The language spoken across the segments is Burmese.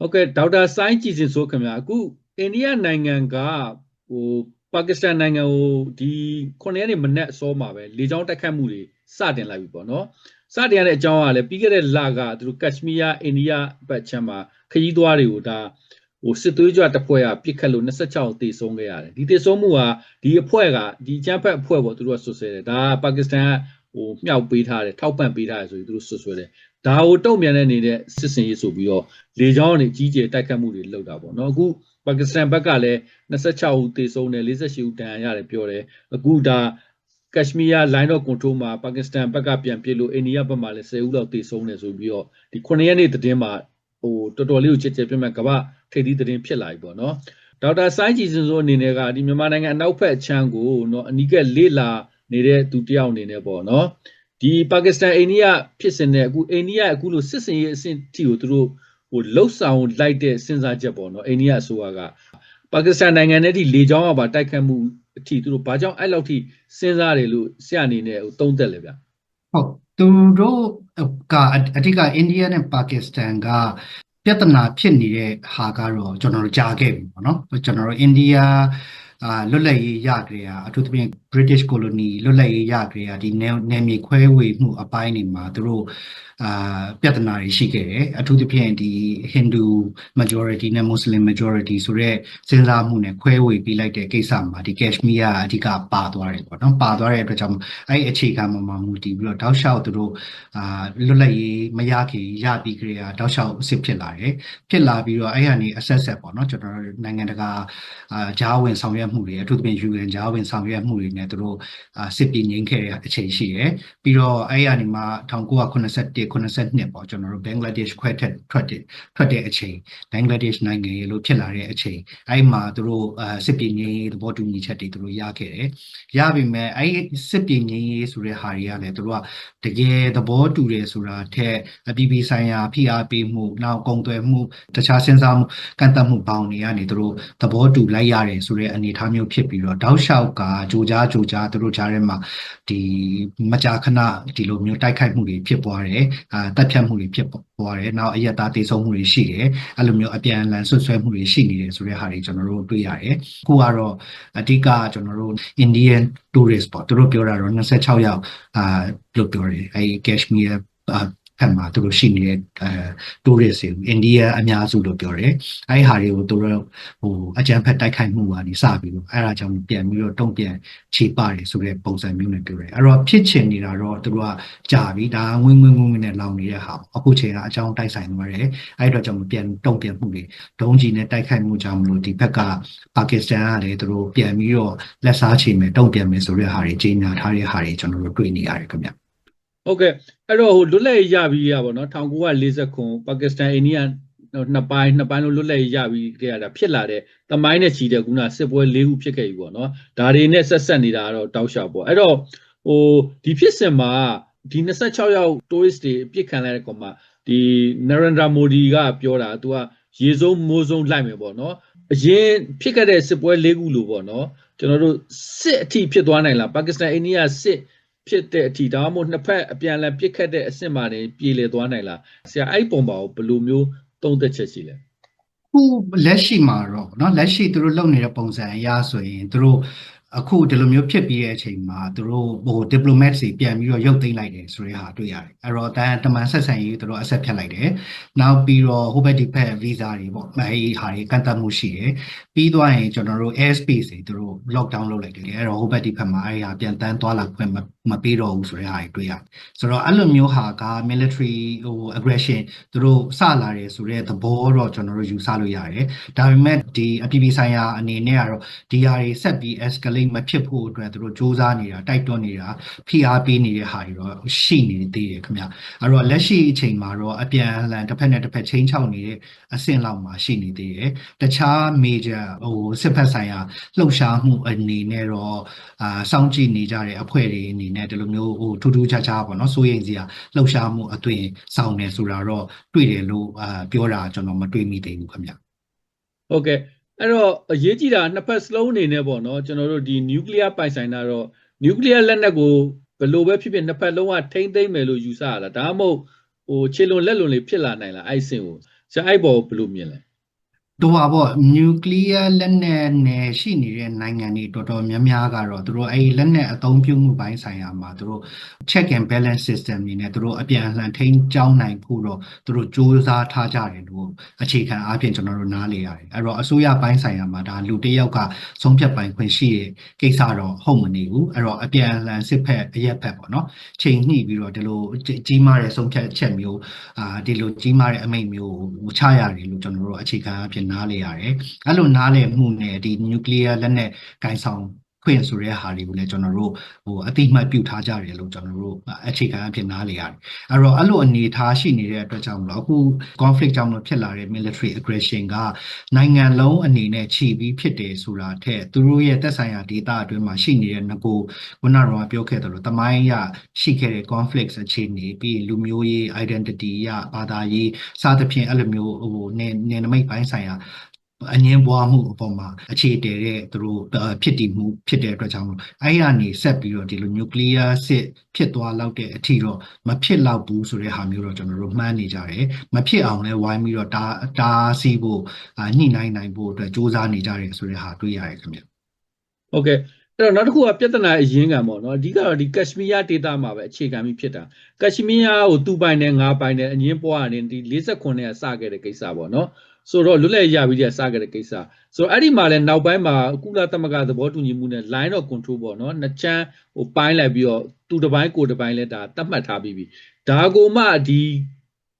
ဟုတ်ကဲ့ဒေါက်တာဆိုင်းကြည်စင်ဆိုခင်ဗျာအခုအိန္ဒိယနိုင်ငံကဟိုပါကစ္စတန်နိုင်ငံကိုဒီ9ရက်နေ့မနေ့အစောမှာပဲလေကြောင်းတိုက်ခတ်မှုတွေစတင်လိုက်ပြီပေါ့နော်စတင်ရတဲ့အကြောင်းကလည်းပြီးခဲ့တဲ့လကသူတို့ကက်ရှမီးယားအိန္ဒိယဘက်ခြမ်းမှာခရီးသွားတွေကိုဒါဟိုစစ်သွေးကြွတပ်ဖွဲ့ကပြစ်ခတ်လို့26တေဆုံးခဲ့ရတယ်ဒီတေဆုံးမှုကဒီအဖွဲ့ကဒီချမ်းဖက်အဖွဲ့ပေါ့သူတို့ကဆွဆွဲတယ်ဒါကပါကစ္စတန်က ဟိုမြောက်ပေးထားတယ်ထောက်ပံ့ပေးထားတယ်ဆိုပြီးသူတို့ဆွဆွဲတယ်ဒါကိုတုံ့ပြန်တဲ့နေတဲ့စစ်စင်ရေးဆိုပြီးတော့လေကြောင်းကနေကြီးကျယ်တိုက်ခတ်မှုတွေလုပ်တာပေါ့နော်အခုပါကစ္စတန်ဘက်ကလည်း26ဦးသေဆုံးတယ်48ဦးဒဏ်ရာရတယ်ပြောတယ်အခုဒါကက်ရှမီးယား line of control မှာပါကစ္စတန်ဘက်ကပြန်ပြစ်လို့အိန္ဒိယဘက်မှာလည်း10ဦးလောက်သေဆုံးတယ်ဆိုပြီးတော့ဒီ9ရက်နေ့သတင်းမှာဟိုတော်တော်လေးကိုချစ်ချစ်ပြတ်မဲ့ကမ္ဘာထိပ်သီးသတင်းဖြစ်လာပြီပေါ့နော်ဒေါက်တာဆိုင်းကြည်စင်စိုးအနေနဲ့ကဒီမြန်မာနိုင်ငံအနောက်ဘက်အချမ်းကိုเนาะအနီးကပ်လေးလာ နေတဲ့သူတယောက်အနေနဲ့ပေါ့နော်ဒီပါကစ္စတန်အိန္ဒိယဖြစ်စဉ်နဲ့အခုအိန္ဒိယအခုလိုစစ်စင်ရေးအဆင့်ထိကိုသူတို့ဟိုလှုပ်ဆောင်လိုက်တဲ့စဉ်းစားချက်ပေါ့နော်အိန္ဒိယအစိုးရကပါကစ္စတန်နိုင်ငံနဲ့ဒီလေကြောင်းကပါတိုက်ခတ်မှုအထိသူတို့ဘာကြောင့်အဲ့လောက်ထိစဉ်းစားတယ်လို့ဆရာအနေနဲ့ဟိုသုံးသပ်လဲဗျဟုတ်သူတို့ကအဓိကအိန္ဒိယနဲ့ပါကစ္စတန်ကပြဿနာဖြစ်နေတဲ့ဟာကတော့ကျွန်တော်တို့ကြားခဲ့ပြီပေါ့နော်ကျွန်တော်တို့အိန္ဒိယ အာလွတ်လပ်ရေးရကြရအထူးသဖြင့် British colony လွတ်လပ်ရေးရကြရဒီနယ်မြေခွဲဝေမှုအပိုင်းတွေမှာသူတို့ အာပြဿနာတွေရှိခဲ့တယ်အထူးသဖြင့်ဒီ Hindu majority နဲ့ Muslim majority ဆိုတဲ့စဉ်းစားမှုနဲ့ခွဲဝေပြီးလိုက်တဲ့ကိစ္စမှာဒီ Kashmir ကအဓိကပါသွားတယ်ပေါ့နော်ပါသွားတဲ့အတွက်ကြောင့်အဲ့အခြေခံမှာမှာမူတည်ပြီးတော့တောက်လျှောက်သူတို့အာလွတ်လပ်ရေးမရခင်ရပြီးကြရတောက်လျှောက်အစ်စ်ဖြစ်လာတယ်ဖြစ်လာပြီးတော့အဲ့ဟာနေအဆက်ဆက်ပေါ့နော်ကျွန်တော်တို့နိုင်ငံတကာအာဂျားဝင်ဆောင်ရွက်မှုတွေအထူးသဖြင့် UN ဂျားဝင်ဆောင်ရွက်မှုတွေနဲ့သူတို့အာစစ်ပြည်ငင်းခဲ့တဲ့အချိန်ရှိတယ်ပြီးတော့အဲ့ဟာနေမှာ1981 82ပေါ့ကျွန်တော်တို့ဘင်္ဂလားဒေ့ရှ်ခွဲထွက်ထွက်တဲ့ထွက်တဲ့အချိန်ဘင်္ဂလားဒေ့ရှ်နိုင်ငံရေလို့ဖြစ်လာတဲ့အချိန်အဲ့မှာသူတို့အာစစ်ပြည်ငင်းသဘောတူညီချက်တွေသူတို့ရခဲ့တယ်ရပြီမဲ့အဲ့စစ်ပြည်ငင်းရေးဆိုတဲ့ဟာတွေကလည်းသူတို့ကတကယ်သဘောတူတယ်ဆိုတာထက်အပြည်ပြည်ဆိုင်ရာဖိအားပေးမှုနောက်ကုန်သွယ်မှုတခြားစဉ်းစားမှုကန့်သတ်မှုပေါင်းတွေကနေသူတို့သဘောတူလိုက်ရတယ်ဆိုတဲ့အနေအထားမျိုးဖြစ်ပြီးတော့တောက်လျှောက်ကကြိုကြားကြိုကြားသူတို့ကြားထဲမှာဒီမကြာခဏဒီလိုမျိုးတိုက်ခိုက်မှုတွေဖြစ်ပွားတယ်အာတပ်ဖြတ်မှုတွေဖြစ်ပေါ်တယ်နောက်အယက်သားတေဆုံးမှုတွေရှိတယ်အဲ့လိုမျိုးအပြန်အလှန်ဆွဆွဲမှုတွေရှိနေတယ်ဆိုတဲ့ဟာတွေကျွန်တော်တို့တွေ့ရတယ်အခုကတော့အဓိကကျွန်တော်တို့ Indian tourist ပေါ့သူတို့ပြောတာတော့26ယောက်အာလို့ပြောတယ်အဲ့ Kashmir ဖက်မှာသူတို့ရှိနေတဲ့အဲ tourist တွေအိန္ဒိယအများစုလို့ပြောတယ်။အဲဒီဟာတွေကိုသူတို့ဟိုအကြမ်းဖက်တိုက်ခိုက်မှုကနေစပြီးတော့အဲဒါကြောင့်ပြန်ပြီးတော့တုံ့ပြန်ခြေပါတယ်ဆိုတဲ့ပုံစံမျိုးနဲ့ပြောတယ်။အဲ့တော့ဖြစ်ချင်နေတာတော့သူတို့ကကြာပြီဒါငွေငွေငွေငွေနဲ့လောင်နေတဲ့ဟာအခုချိန်ကအကြောင်းတိုက်ဆိုင်သွားတယ်။အဲဒီတော့ကြောင့်ပြန်တုံ့ပြန်မှုတွေဒုံးကြီးနဲ့တိုက်ခိုက်မှုကြောင့်မလို့ဒီဘက်ကပါကစ္စတန်ကလည်းသူတို့ပြန်ပြီးတော့လက်စားချေမယ်တုံ့ပြန်မယ်ဆိုတဲ့ဟာတွေကြီးညာထားတဲ့ဟာတွေကျွန်တော်တို့တွေ့နေရတယ်ခင်ဗျ။ ဟုတ်ကဲ့အဲ့တော့ဟိုလွတ်လပ်ရေးရပြီးရပါတော့1940ခုပါကစ္စတန်အိန္ဒိယနှစ်ပိုင်းနှစ်ပိုင်းလုံးလွတ်လပ်ရေးရပြီးခဲ့ရတာဖြစ်လာတဲ့တမိုင်းနဲ့ချီတဲ့ခုနစစ်ပွဲ၄ခုဖြစ်ခဲ့ပြီပေါ့နော်ဒါတွေနဲ့ဆက်ဆက်နေတာကတော့တောက်လျှောက်ပေါ့အဲ့တော့ဟိုဒီဖြစ်စဉ်မှာဒီ26ယောက် tourist တွေအပြစ်ခံလိုက်တဲ့ကောင်မှာဒီနရန္ဒရာမိုဒီကပြောတာသူကရေစုံမိုးစုံလိုက်မယ်ပေါ့နော်အရင်ဖြစ်ခဲ့တဲ့စစ်ပွဲ၄ခုလို့ပေါ့နော်ကျွန်တော်တို့စစ်အထိဖြစ်သွားနိုင်လားပါကစ္စတန်အိန္ဒိယစစ် ဖြစ်တဲ့အထိဒါမှမဟုတ်နှစ်ဖက်အပြန်အလှန်ပြစ်ခတ်တဲ့အဆင့်မှာနေပြေလည်သွားနိုင်လားဆရာအဲ့ပုံပါကိုဘယ်လိုမျိုးသုံးသက်ချက်ရှိလဲ ခုလက်ရှိမှာတော့เนาะလက်ရှိသူတို့လုပ်နေတဲ့ပုံစံအရဆိုရင်သူတို့ အခုဒီလိုမျိုးဖြစ်ပြီးတဲ့အချိန်မှာသူတို့ဟို diplomat တွေပြန်ပြီးတော့ရုပ်သိမ်းလိုက်တယ်ဆိုတဲ့ဟာတွေ့ရတယ်အဲ့တော့တန်တမန်ဆက်ဆံရေးသူတို့ accept ဖြတ်လိုက်တယ်နောက်ပြီးတော့ဟိုဘက်ဒီဘက် visa တွေပေါ့အဲဒီဟာတွေကန့်သတ်မှုရှိတယ်ပြီးသွားရင်ကျွန်တော်တို့ air space တွေသူတို့ lockdown လုပ်လိုက်တယ်အဲ့တော့ဟိုဘက်ဒီဘက်မှာအဲဒီဟာပြန်တန်းသွားလာခွင့်မပေးတော့ဘူးဆိုတဲ့ဟာတွေတွေ့ရတယ်ဆိုတော့အဲ့လိုမျိုးဟာက military ဟို aggression သူတို့စလာတယ်ဆိုတဲ့သဘောတော့ကျွန်တော်တို့ယူဆလို့ရတယ်ဒါပေမဲ့ဒီအပြည်ပြည်ဆိုင်ရာအနေနဲ့ကတော့ဒီဟာတွေဆက်ပြီး escalate မဖြစ်ဖို့အတွက်သူတို့စ조사နေတာတိုက်တွန်းနေတာဖိအားပေးနေတဲ့ဟာတွေတော့ရှိနေသေးတယ်ခင်ဗျအဲ့တော့လက်ရှိအချိန်မှာတော့အပြန်အလှန်တစ်ဖက်နဲ့တစ်ဖက်ချင်းချောက်နေတဲ့အဆင့်လောက်မှာရှိနေသေးတယ်တခြား major ဟိုစစ်ဖက်ဆိုင်ရာလှုပ်ရှားမှုအနေနဲ့တော့အာစောင့်ကြည့်နေကြတဲ့အဖွဲ့တွေအနေနဲ့ဒီလိုမျိုးဟိုထူးထူးခြားခြားပေါ့နော်စိုးရိမ်စရာလှုပ်ရှားမှုအသွင်ဆောင်နေဆိုတာတော့တွေ့တယ်လို့အာပြောတာကျွန်တော်မတွေ့မိသေးဘူးခင်ဗျဟုတ်ကဲ့ အဲ့တော့အရေးကြီးတာနှစ်ဖက်စလုံးအနေနဲ့ပေါ့နော်ကျွန်တော်တို့ဒီ nuclear ပိုင်ဆိုင်တာတော့ nuclear လက်နက်ကိုဘလို့ပဲဖြစ်ဖြစ်နှစ်ဖက်လုံးကထိမ့်သိမ့်မယ်လို့ယူဆရလားဒါမှမဟုတ်ဟိုခြေလွန်လက်လွန်လေးဖြစ်လာနိုင်လားအဲ့စင်ကိုဆရာအဲ့ပေါ်ဘလို့မြင်လဲ တော့ပါပေါ့နျူကလ িয়ার လက်နက်နဲ့ရှိနေတဲ့နိုင်ငံတွေတော်တော်များများကတော့သူတို့အဲ့ဒီလက်နက်အသုံးပြုမှုပိုင်းဆိုင်ရာမှာသူတို့ check and balance system နေနဲ့သူတို့အပြန်အလှန်ထိန်းကျောင်းနိုင်ဖို့တော့သူတို့စ조사ထားကြတယ်လို့အခြေခံအားဖြင့်ကျွန်တော်တို့နားလေရတယ်အဲ့တော့အစိုးရပိုင်းဆိုင်ရာမှာဒါလူတစ်ယောက်ကဆုံးဖြတ်ပိုင်ခွင့်ရှိတဲ့ကိစ္စတော့ဟုတ်မနေဘူးအဲ့တော့အပြန်အလှန်စစ်ဖက်အရက်ဖက်ပေါ့နော်ချိန်ညှိပြီးတော့ဒီလိုကြီးမားတဲ့ဆုံးဖြတ်ချက်မျိုးအာဒီလိုကြီးမားတဲ့အမိန့်မျိုးကိုချရတယ်လို့ကျွန်တော်တို့အခြေခံအားဖြင့် နားလေရတယ်အဲ့လိုနားလေမှုနဲ့ဒီနျူကလ িয়ার လက်နက်ကိုင်ဆောင် ခွင့်ဆိုတဲ့ဟာတွေကိုလည်းကျွန်တော်တို့ဟိုအတိအမှတ်ပြုထားကြတယ်လို့ကျွန်တော်တို့အခြေခံအဖြစ်နားလေရတယ်။အဲ့တော့အဲ့လိုအနေအထားရှိနေတဲ့အတွက်ကြောင့်မလို့အခု conflict ကြောင့်လို့ဖြစ်လာတဲ့ military aggression ကနိုင်ငံလုံးအနေနဲ့ခြိပြီးဖြစ်တယ်ဆိုတာထက်သူတို့ရဲ့သက်ဆိုင်ရာဒေသအတွင်းမှာရှိနေတဲ့ငကိုခုနကတော့ပြောခဲ့တယ်လို့တမိုင်းရရှိခဲ့တဲ့ conflict အခြေအနေပြီးလူမျိုးရေး identity ရဘာသာရေးစသဖြင့်အဲ့လိုမျိုးဟိုနေနေနမိတ်ပိုင်းဆိုင်ရာ အငင်းပွားမှုအပေါ်မှာအခြေတည်တဲ့သူတို့ဖြစ်တည်မှုဖြစ်တဲ့အတွက်ကြောင့်မို့အဲ့ရနေဆက်ပြီးတော့ဒီလို nuclear စစ်ဖြစ်သွားလောက်တဲ့အထိတော့မဖြစ်လောက်ဘူးဆိုတဲ့ဟာမျိုးတော့ကျွန်တော်တို့မှန်းနေကြတယ်မဖြစ်အောင်လဲဝိုင်းပြီးတော့တာတာစီဖို့ညှိနှိုင်းနိုင်ဖို့အတွက်စ조사နေကြတယ်ဆိုတဲ့ဟာတွေ့ရတယ်ခင်ဗျဟုတ်ကဲ့အဲ့တော့နောက်တစ်ခုကပြဿနာအရင်းခံပေါ့နော်အဓိကတော့ဒီကက်ရှမီးယားဒေသမှာပဲအခြေခံပြီးဖြစ်တာကက်ရှမီးယားကိုသူပိုင်နဲ့ငါပိုင်နဲ့အငင်းပွားနေဒီ49နဲ့စခဲ့တဲ့ကိစ္စပေါ့နော် ဆိုတော့လွတ်လပ်ရပြီးတဲ့စခဲ့တဲ့ကိစ္စဆိုတော့အဲ့ဒီမှာလဲနောက်ပိုင်းမှာကုလသမဂ္ဂသဘောတူညီမှုနဲ့ line of control ပေါ့နော်နှစ်ချမ်းဟိုပိုင်းလိုက်ပြီးတော့သူတစ်ပိုင်းကိုတစ်ပိုင်းလဲဒါတတ်မှတ်ထားပြီးပြီဒါကိုမှဒီ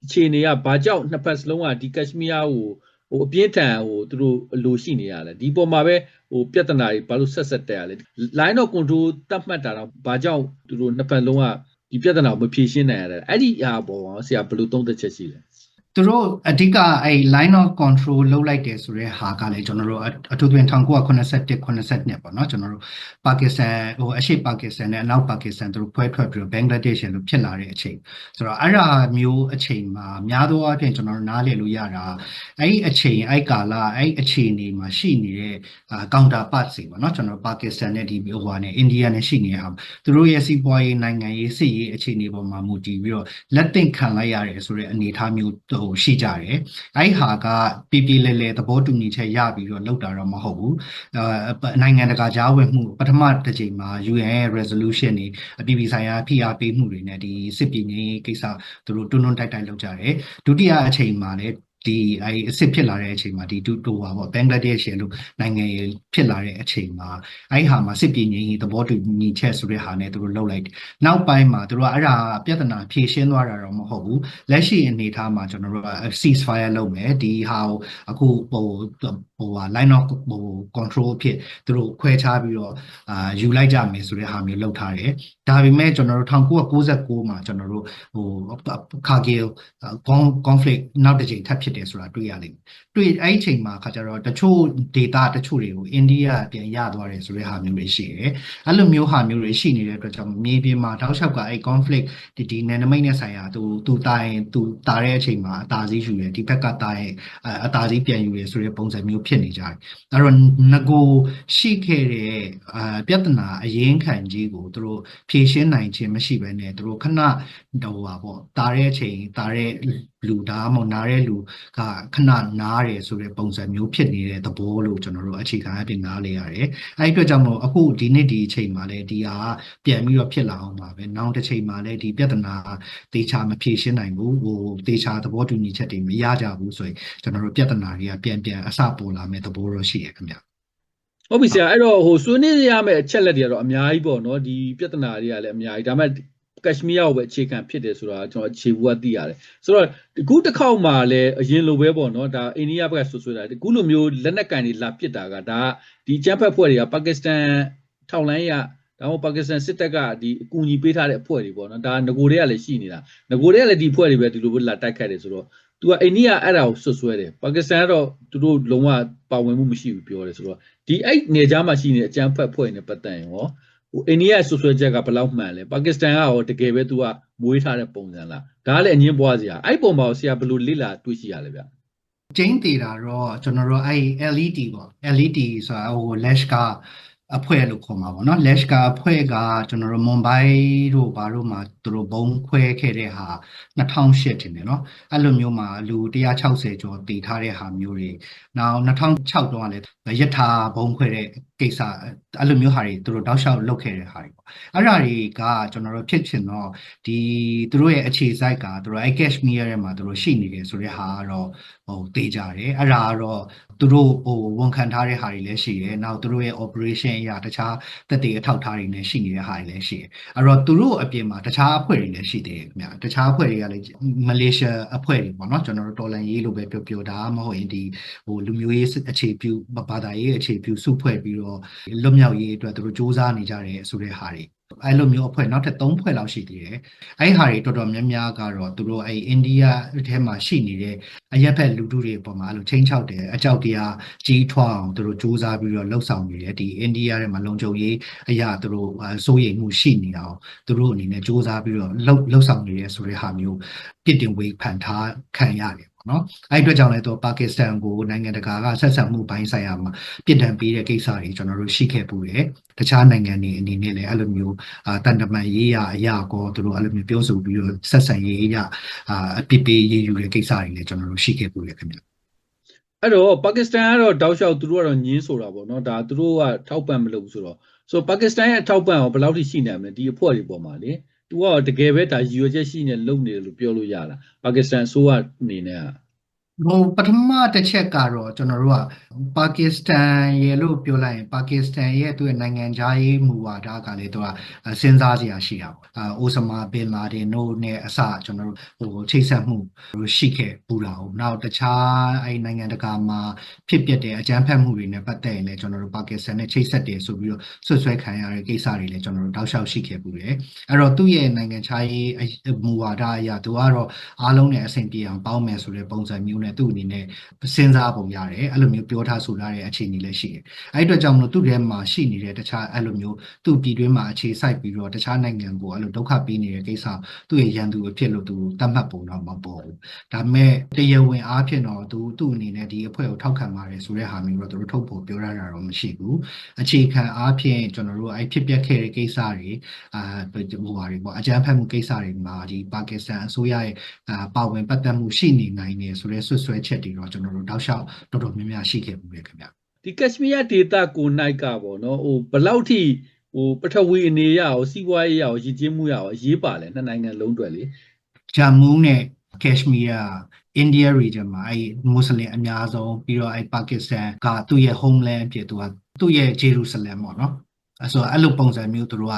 အခြေအနေကဘာကြောင့်နှစ်ဖက်စလုံးကဒီကက်ရှမီးယားကိုဟိုအပြင်းထန်ဟိုသူတို့အလိုရှိနေရလဲဒီပေါ်မှာပဲဟိုပြဿနာတွေဘာလို့ဆက်ဆက်တက်ရလဲ line of control တတ်မှတ်တာတော့ဘာကြောင့်သူတို့နှစ်ဖက်လုံးကဒီပြဿနာကိုမဖြေရှင်းနိုင်ရလဲအဲ့ဒီအရာပေါ်ဆရာဘယ်လိုသုံးသပ်ချက်ရှိလဲ သူတို့အဓိကအဲ့ line of control လောက်လိုက်တယ်ဆိုတဲ့ဟာကလည်းကျွန်တော်တို့အထူးသဖြင့်1981 82ပေါ့နော်ကျွန်တော်တို့ပါကစ္စတန်ဟိုအရှေ့ပါကစ္စတန်နဲ့အနောက်ပါကစ္စတန်သူတို့ဖွဲထွက်ပြီးတော့ဘင်္ဂလားဒေ့ရှ်လို့ဖြစ်လာတဲ့အချိန်ဆိုတော့အဲ့ဒါမျိုးအချိန်မှာများသောအားဖြင့်ကျွန်တော်တို့နားလည်လို့ရတာအဲ့ဒီအချိန်အဲ့ကာလအဲ့အခြေအနေမှာရှိနေတဲ့ counter part တွေပေါ့နော်ကျွန်တော်ပါကစ္စတန်နဲ့ဒီဟိုဟာနဲ့အိန္ဒိယနဲ့ရှိနေတဲ့ဟာသူတို့ရဲ့စီးပွားရေးနိုင်ငံရေးစစ်ရေးအခြေအနေပေါ်မှာမူတည်ပြီးတော့လက်သင့်ခံလိုက်ရတယ်ဆိုတဲ့အနေအထားမျိုးဟိုရှိကြတယ်။အဲ့ဟာကပြပြလဲလဲသဘောတူညီချက်ရပြီးတော့လောက်တာတော့မဟုတ်ဘူး။အဲနိုင်ငံတကာကြားဝင်မှုပထမတစ်ချိန်မှာ UN ရဲ့ resolution တွေအပြည်ပြည်ဆိုင်ရာဖိအားပေးမှုတွေနဲ့ဒီစစ်ပြည်ငြိမ်းကိစ္စသူတို့တွန်းတွန်းတိုက်တိုက်လုပ်ကြတယ်။ဒုတိယအချိန်မှာလည်း ဒီအဲအစ်စ်ဖြစ်လာတဲ့အချိန်မှာဒီတူတူပါပေါ့ဘင်္ဂလားဒေ့ရှ်လို့နိုင်ငံရေးဖြစ်လာတဲ့အချိန်မှာအဲဒီဟာမှာစစ်ပြည်ငြိမ်းရေးသဘောတူညီချက်ဆိုတဲ့ဟာနဲ့သူတို့လှုပ်လိုက်တယ်။နောက်ပိုင်းမှာသူတို့ကအဲ့ဒါပြဿနာဖြေရှင်းသွားတာတော့မဟုတ်ဘူး။လက်ရှိအနေအထားမှာကျွန်တော်တို့က ceasefire လုပ်မယ်ဒီဟာကိုအခုဟိုဟိုဟာ line of ဟို control ဖြစ်သူတို့ခွဲခြားပြီးတော့အာယူလိုက်ကြမယ်ဆိုတဲ့ဟာမျိုးလုပ်ထားတယ်။ဒါပေမဲ့ကျွန်တော်တို့1996မှာကျွန်တော်တို့ဟို Kargil conflict နောက်တစ်ချိန်ထပ်ဖြစ်တယ်ဆိုတာတွေ့ရလိမ့်မယ်။တွေ့အဲ့ဒီချိန်မှာခါကျတော့တချို့ data တချို့တွေကိုအိန္ဒိယပြန်ရသွားတယ်ဆိုတဲ့ဟာမျိုးတွေရှိတယ်။အဲ့လိုမျိုးဟာမျိုးတွေရှိနေတဲ့အတွက်ကြောင့်မြေပြင်မှာတောက်လျှောက်ကအဲ့ conflict ဒီဒီနယ်နိမိတ်နဲ့ဆိုင်ရာသူသူတာရင်သူတာတဲ့အချိန်မှာအသာစီးယူတယ်ဒီဘက်ကတာရင်အသာစီးပြန်ယူတယ်ဆိုတဲ့ပုံစံမျိုးဖြစ်နေကြတယ်။အဲ့တော့ငကိုရှိခဲ့တဲ့အာပြဿနာအရင်ခံကြီးကိုသူတို့ဖြေရှင်းနိုင်ခြင်းမရှိဘဲနဲ့သူတို့ခဏဟိုပါပေါ့တာတဲ့အချိန်တာတဲ့လူဒါမှမဟုတ်နားတဲ့လူကခဏနားတယ်ဆိုတဲ့ပုံစံမျိုးဖြစ်နေတဲ့သဘောလို့ကျွန်တော်တို့အခြေခံအပြင်နားလေရတယ်။အဲဒီအတွက်ကြောင့်မို့အခုဒီနေ့ဒီအချိန်မှာလည်းဒီဟာပြန်ပြီးတော့ဖြစ်လာအောင်ပါပဲ။နောက်တစ်ချိန်မှာလည်းဒီပြဿနာတေချာမဖြေရှင်းနိုင်ဘူး။ဟိုတေချာသဘောတူညီချက်တွေမရကြဘူးဆိုရင်ကျွန်တော်တို့ပြဿနာတွေကပြန်ပြန်အစပေါ်လာမယ့်သဘောတော့ရှိရခင်ဗျ။ဟုတ်ပြီဆရာအဲ့တော့ဟိုဆွေးနွေးရမယ့်အချက်လက်တွေကတော့အများကြီးပေါ့နော်ဒီပြဿနာတွေကလည်းအများကြီးဒါပေမဲ့ ကက်ရှမီးယားကိုပဲအခြေခံဖြစ်တယ်ဆိုတာကျွန်တော်အခြေဘူးကသိရတယ်ဆိုတော့အခုတစ်ခေါက်မှလည်းအရင်လိုပဲပေါ့နော်ဒါအိန္ဒိယဘက်ကဆွဆွတာအခုလိုမျိုးလက်နက်ကန်တွေလာပစ်တာကဒါဒီချမ်ဖက်ဖွဲ့တွေကပါကစ္စတန်ထောက်လိုင်းရဒါမှမဟုတ်ပါကစ္စတန်စစ်တပ်ကဒီအကူအညီပေးထားတဲ့အဖွဲ့တွေပေါ့နော်ဒါငကိုတွေကလည်းရှိနေတာငကိုတွေကလည်းဒီအဖွဲ့တွေပဲဒီလိုပဲလာတိုက်ခိုက်တယ်ဆိုတော့သူကအိန္ဒိယအဲ့ဒါကိုဆွဆွဲတယ်ပါကစ္စတန်ကတော့သူတို့လုံးဝပါဝင်မှုမရှိဘူးပြောတယ်ဆိုတော့ဒီအဲ့နေကြားမှာရှိနေတဲ့အကြမ်းဖက်ဖွဲ့နေပတ်သက်ရင်ရော ဟိုအိန္ဒိယဆွဆွဲချက်ကဘယ်လောက်မှန်လဲပါကစ္စတန်ကရောတကယ်ပဲသူကမွေးထားတဲ့ပုံစံလားဒါကလည်းအငင်းပွားစရာအဲ့ပုံမှာဆရာဘယ်လိုလေ့လာတွေ့ရှိရလဲဗျကျင်းသေးတာတော့ကျွန်တော်တို့အဲ့ LED ပေါ့ LED ဆိုတာဟို lash ကအဖွဲ့လို့ခေါ်မှာပေါ့နော် Lashkar အဖွဲ့ကကျွန်တော်တို့မွန်ဘိုင်းတို့ဘာတို့မှာသူတို့ဘုံခွဲခဲ့တဲ့ဟာ2008ထင်တယ်နော်အဲ့လိုမျိုးမှာလူ160ကျော်တည်ထားတဲ့ဟာမျိုးတွေနောက်2006တုန်းကလည်းယထာဘုံခွဲတဲ့ ကိစ္စအဲ့လိုမျိုးဟာတွေသူတို့တောက်လျှောက်လုပ်ခဲ့တဲ့ဟာတွေပေါ့အဲ့ဒါတွေကကျွန်တော်တို့ဖြစ်ချင်တော့ဒီသူတို့ရဲ့အခြေစိုက်ကသူတို့အဲ့ Kashmir ထဲမှာသူတို့ရှိနေတယ်ဆိုတဲ့ဟာကတော့ဟိုတေးကြတယ်အဲ့ဒါကတော့သူတို့ဟိုဝန်ခံထားတဲ့ဟာတွေလည်းရှိတယ်နောက်သူတို့ရဲ့ operation အရာတခြားတက်တေအထောက်ထားတွေလည်းရှိနေတဲ့ဟာတွေလည်းရှိတယ်အဲ့တော့သူတို့အပြင်မှာတခြားအဖွဲ့တွေလည်းရှိသေးတယ်ခင်ဗျတခြားအဖွဲ့တွေကလည်းမလေးရှားအဖွဲ့တွေပေါ့နော်ကျွန်တော်တို့တော်လန်ရေးလို့ပဲပြောပြောဒါမှမဟုတ်ရင်ဒီဟိုလူမျိုးရေးအခြေပြုဘာသာရေးအခြေပြုစုဖွဲ့ပြီးတော့လွတ်မြောက်ရေးအတွက်သူတို့စ조사နေကြတယ်ဆိုတဲ့ဟာတွေအဲ့လိုမျိုးအဖွဲ့နောက်ထပ်3ဖွဲ့လောက်ရှိသေးတယ်။အဲ့ဟာတွေတော်တော်များများကတော့သူတို့အဲ့အိန္ဒိယထဲမှာရှိနေတဲ့အရက်ဖက်လူထုတွေအပေါ်မှာအဲ့လိုချင်းချောက်တယ်အကြောက်တရားကြီးထွားအောင်သူတို့စူးစမ်းပြီးတော့လှုပ်ဆောင်နေတယ်ဒီအိန္ဒိယထဲမှာလုံခြုံရေးအရာသူတို့စိုးရိမ်မှုရှိနေအောင်သူတို့အနေနဲ့စူးစမ်းပြီးတော့လှုပ်လှုပ်ဆောင်နေတယ်ဆိုတဲ့ဟာမျိုးပြစ်တင်ဝေဖန်ထားခံရတယ် နော်အဲ့အတွက်ကြောင့်လည်းတော့ပါကစ္စတန်ကိုနိုင်ငံတကာကဆက်ဆံမှုပိုင်းဆိုင်ရာမှာပြစ်ဒဏ်ပေးတဲ့ကိစ္စတွေကျွန်တော်တို့ရှိခဲ့ပူတယ်တခြားနိုင်ငံတွေအနေနဲ့လည်းအဲ့လိုမျိုးအာတန်တမန်ရေးရအရာကောသူတို့အဲ့လိုမျိုးပြောဆိုပြီးတော့ဆက်ဆံရေးရအာအပြစ်ပေးရေးယူတဲ့ကိစ္စတွေလည်းကျွန်တော်တို့ရှိခဲ့ပူတယ်ခင်ဗျအဲ့တော့ပါကစ္စတန်ကတော့တောက်လျှောက်သူတို့ကတော့ညင်းဆိုတာပေါ့နော်ဒါသူတို့ကထောက်ပံ့မလုပ်ဘူးဆိုတော့ဆိုပါကစ္စတန်ရဲ့အထောက်ပံ့ရောဘယ်လောက်ထိရှိနိုင်မလဲဒီအဖွဲ့တွေပေါ်မှာလေ သူကတကယ်ပဲဒါရည်ရွယ်ချက်ရှိနေလုပ်နေတယ်လို့ပြောလို့ရလားပါကစ္စတန်အစိုးရအနေနဲ့က ဟိုပထမတစ်ချက်ကတော့ကျွန်တော်တို့ကပါကစ္စတန်ရဲ့လို့ပြောလိုက်ရင်ပါကစ္စတန်ရဲ့သူ့ရဲ့နိုင်ငံခြားရေးမူဝါဒကလည်းသူကစဉ်းစားစရာရှိတာပေါ့အာအိုဆာမာဘင်လာဒင်တို့နဲ့အစကျွန်တော်တို့ဟိုချိတ်ဆက်မှုရှိခဲ့ပူတာဟုတ်နောက်တခြားအဲနိုင်ငံတကာမှာဖြစ်ပျက်တဲ့အကြမ်းဖက်မှုတွေနဲ့ပတ်သက်ရင်လည်းကျွန်တော်တို့ပါကစ္စတန်နဲ့ချိတ်ဆက်တယ်ဆိုပြီးတော့ဆွဆွဲခံရတဲ့ကိစ္စတွေလည်းကျွန်တော်တို့တောက်လျှောက်ရှိခဲ့ပူတယ်အဲ့တော့သူ့ရဲ့နိုင်ငံခြားရေးမူဝါဒအရသူကတော့အားလုံးနဲ့အဆင်ပြေအောင်ပေါင်းမယ်ဆိုတဲ့ပုံစံမျိုးနဲ့သူ့အနေနဲ့စဉ်းစားပုံရတယ်အဲ့လိုမျိုးပြောထားဆိုထားတဲ့အခြေအနေလည်းရှိတယ်အဲ့အတွက်ကြောင့်မလို့သူ့ထဲမှာရှိနေတဲ့တခြားအဲ့လိုမျိုးသူ့ပြည်တွင်းမှာအခြေစိုက်ပြီးတော့တခြားနိုင်ငံကိုအဲ့လိုဒုက္ခပေးနေတဲ့ကိစ္စသူ့ရဲ့ရန်သူအဖြစ်လို့သူသတ်မှတ်ပုံတော့မပေါ်ဘူးဒါပေမဲ့တရားဝင်အားဖြင့်တော့သူသူ့အနေနဲ့ဒီအဖွဲ့ကိုထောက်ခံပါတယ်ဆိုတဲ့ဟာမျိုးတော့သူတို့ထုတ်ဖို့ပြောရတာတော့မရှိဘူးအခြေခံအားဖြင့်ကျွန်တော်တို့အဲ့ဖြစ်ပျက်ခဲ့တဲ့ကိစ္စတွေအာဟိုဟာတွေပေါ့အကြမ်းဖက်မှုကိစ္စတွေမှာဒီပါကစ္စတန်အစိုးရရဲ့အာပါဝင်ပတ်သက်မှုရှိနေနိုင်တယ်ဆိုတဲ့ဆွဆွဲချက်တွေတော့ကျွန်တော်တို့တောက်လျှောက်တော်တော်များများရှိခဲ့မှုပဲခင်ဗျဒီကက်ရှမီးယားဒေသကိုနိုင်ကပေါ့နော်ဟိုဘလောက်ထိဟိုပထဝီအနေရအောင်စီးပွားရေးရအောင်ရည်ကျင်းမှုရအောင်အရေးပါလဲနှစ်နိုင်ငံလုံးတွေလေဂျမ်မူနဲ့ကက်ရှမီးယားအိန္ဒိယ region မှာအဲမွတ်စလင်အများဆုံးပြီးတော့အဲပါကစ္စတန်ကသူ့ရဲ့ homeland ဖြစ်သူကသူ့ရဲ့ဂျေရုဆလင်ပေါ့နော်အဲဆိုအဲ့လိုပုံစံမျိုးသူတို့က